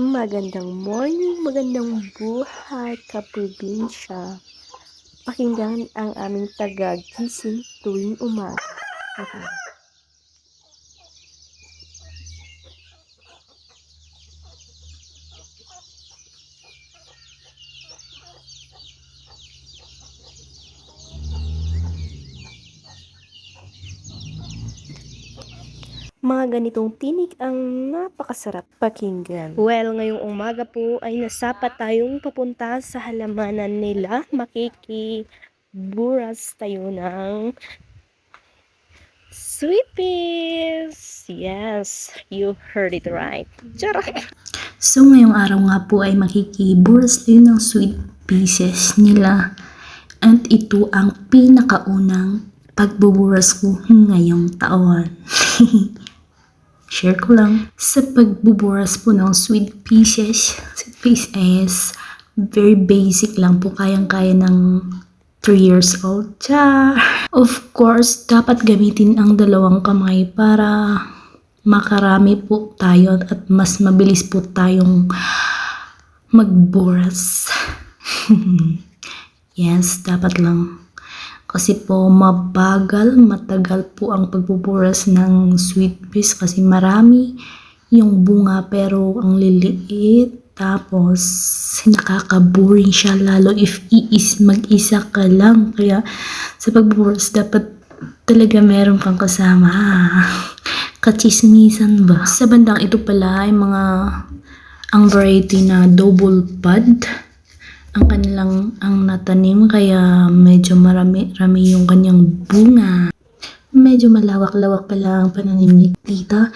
Magandang morning, magandang buhay kaprobinsya. Pakinggan ang aming taga-gising tuwing umaga. Okay. Mga ganitong tinig ang napakasarap pakinggan. Well, ngayong umaga po ay nasapat tayong papunta sa halamanan nila. Makikiburas tayo ng sweet peas. Yes, you heard it right. Charot! So ngayong araw nga po ay makikiburas tayo ng sweet pieces nila. At ito ang pinakaunang pagbuburas ko ngayong taon. Share ko lang. Sa pagbuburas po ng sweet pieces, sweet pieces, very basic lang po kayang-kaya ng 3 years old. Cha! Of course, dapat gamitin ang dalawang kamay para makarami po tayo at mas mabilis po tayong magburas. yes, dapat lang. Kasi po mabagal, matagal po ang pagbuburas ng sweet peas kasi marami yung bunga pero ang liliit. Tapos nakaka-boring siya lalo if iis mag-isa ka lang. Kaya sa pagbuburas dapat talaga meron kang kasama. Kachismisan ba? Sa bandang ito pala ay mga ang variety na double bud ang kanilang ang natanim kaya medyo marami rami yung kanyang bunga. Medyo malawak-lawak pala ang pananim ni tita.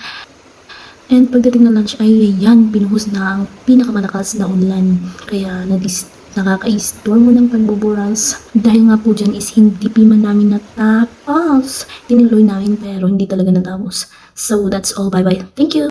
And pagdating ng lunch ay yan, pinuhos na ang pinakamalakas na ulan. Kaya nagis nakaka-store mo ng pagbuburas. Dahil nga po dyan is hindi pa man namin natapos. Tinuloy namin pero hindi talaga natapos. So that's all. Bye-bye. Thank you!